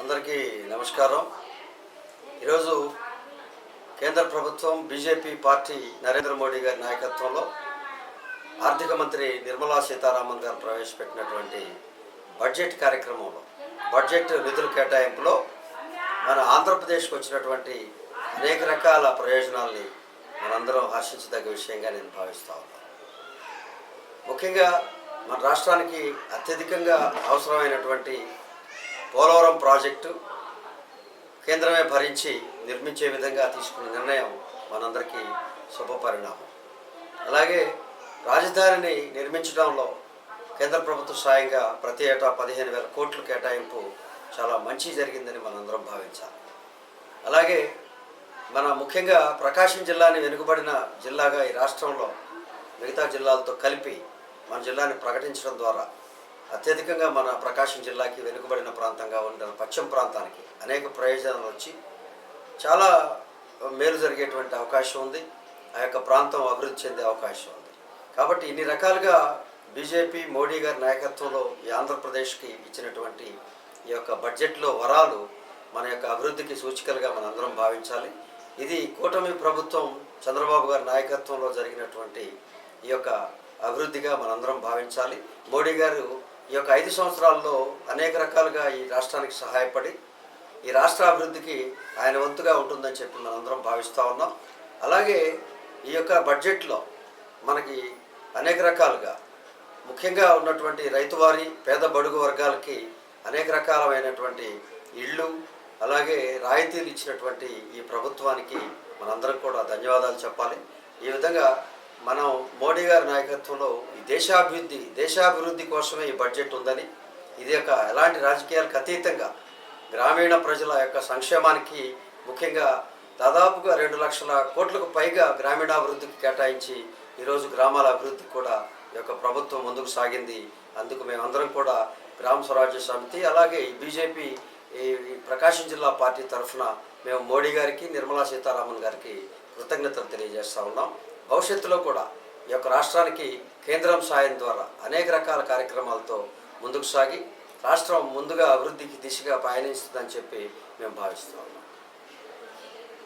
అందరికీ నమస్కారం. ఈరోజు కేంద్ర ప్రభుత్వం బీజేపీ పార్టీ నరేంద్ర మోడీ గారి నాయకత్వంలో ఆర్థిక మంత్రి నిర్మలా సీతారామన్ గారు ప్రవేశపెట్టినటువంటి బడ్జెట్ కార్యక్రమంలో బడ్జెట్ నిధుల కేటాయింపులో మన ఆంధ్రప్రదేశ్కి వచ్చినటువంటి అనేక రకాల ప్రయోజనాల్ని మనందరం హర్షించదగ్గ విషయంగా నేను భావిస్తా ఉన్నాను. ముఖ్యంగా మన రాష్ట్రానికి అత్యధికంగా అవసరమైనటువంటి పోలవరం ప్రాజెక్టు కేంద్రమే భరించి నిర్మించే విధంగా తీసుకున్న నిర్ణయం మనందరికీ శుభపరిణామం. అలాగే రాజధానిని నిర్మించడంలో కేంద్ర ప్రభుత్వ సాయంగా ప్రతి ఏటా పదిహేను వేల కోట్లు కేటాయింపు చాలా మంచి జరిగిందని మనందరం భావించాలి. అలాగే మన ముఖ్యంగా ప్రకాశం జిల్లాని వెనుకబడిన జిల్లాగా ఈ రాష్ట్రంలో మిగతా జిల్లాలతో కలిపి మన జిల్లాని ప్రకటించడం ద్వారా అత్యధికంగా మన ప్రకాశం జిల్లాకి వెనుకబడిన ప్రాంతంగా ఉన్న పశ్చిమ ప్రాంతానికి అనేక ప్రయోజనాలు వచ్చి చాలా మేలు జరిగేటువంటి అవకాశం ఉంది. ఆ యొక్క ప్రాంతం అభివృద్ధి చెందే అవకాశం ఉంది. కాబట్టి ఇన్ని రకాలుగా బీజేపీ మోడీ గారి నాయకత్వంలో ఈ ఆంధ్రప్రదేశ్కి ఇచ్చినటువంటి ఈ యొక్క బడ్జెట్లో వరాలు మన యొక్క అభివృద్ధికి సూచికలుగా మనందరం భావించాలి. ఇది కూటమి ప్రభుత్వం చంద్రబాబు గారి నాయకత్వంలో జరిగినటువంటి ఈ యొక్క అభివృద్ధిగా మనందరం భావించాలి. మోడీ గారు ఈ యొక్క ఐదు సంవత్సరాల్లో అనేక రకాలుగా ఈ రాష్ట్రానికి సహాయపడి ఈ రాష్ట్ర అభివృద్ధికి ఆయన వంతుగా ఉంటుందని చెప్పి మనందరం భావిస్తూ ఉన్నాం. అలాగే ఈ యొక్క బడ్జెట్లో మనకి అనేక రకాలుగా ముఖ్యంగా ఉన్నటువంటి రైతువారి పేద బడుగు వర్గాలకి అనేక రకాలమైనటువంటి ఇళ్ళు అలాగే రాయితీలు ఇచ్చినటువంటి ఈ ప్రభుత్వానికి మనందరం కూడా ధన్యవాదాలు చెప్పాలి. ఈ విధంగా మనం మోడీ గారి నాయకత్వంలో ఈ దేశాభివృద్ధి దేశాభివృద్ధి కోసమే ఈ బడ్జెట్ ఉందని ఇది యొక్క ఎలాంటి రాజకీయాలకు అతీతంగా గ్రామీణ ప్రజల యొక్క సంక్షేమానికి ముఖ్యంగా దాదాపుగా రెండు లక్షల కోట్లకు పైగా గ్రామీణాభివృద్ధికి కేటాయించి ఈరోజు గ్రామాల అభివృద్ధి కూడా ఈ యొక్క ప్రభుత్వం ముందుకు సాగింది. అందుకు మేమందరం కూడా గ్రామ స్వరాజ్య సమితి అలాగే ఈ బీజేపీ ఈ ప్రకాశం జిల్లా పార్టీ తరఫున మేము మోడీ గారికి నిర్మలా సీతారామన్ గారికి కృతజ్ఞతలు తెలియజేస్తూ ఉన్నాం. భవిష్యత్తులో కూడా ఈ యొక్క రాష్ట్రానికి కేంద్రం సాయం ద్వారా అనేక రకాల కార్యక్రమాలతో ముందుకు సాగి రాష్ట్రం ముందుగా అభివృద్ధికి దిశగా పయనిస్తుందని చెప్పి మేము భావిస్తున్నాం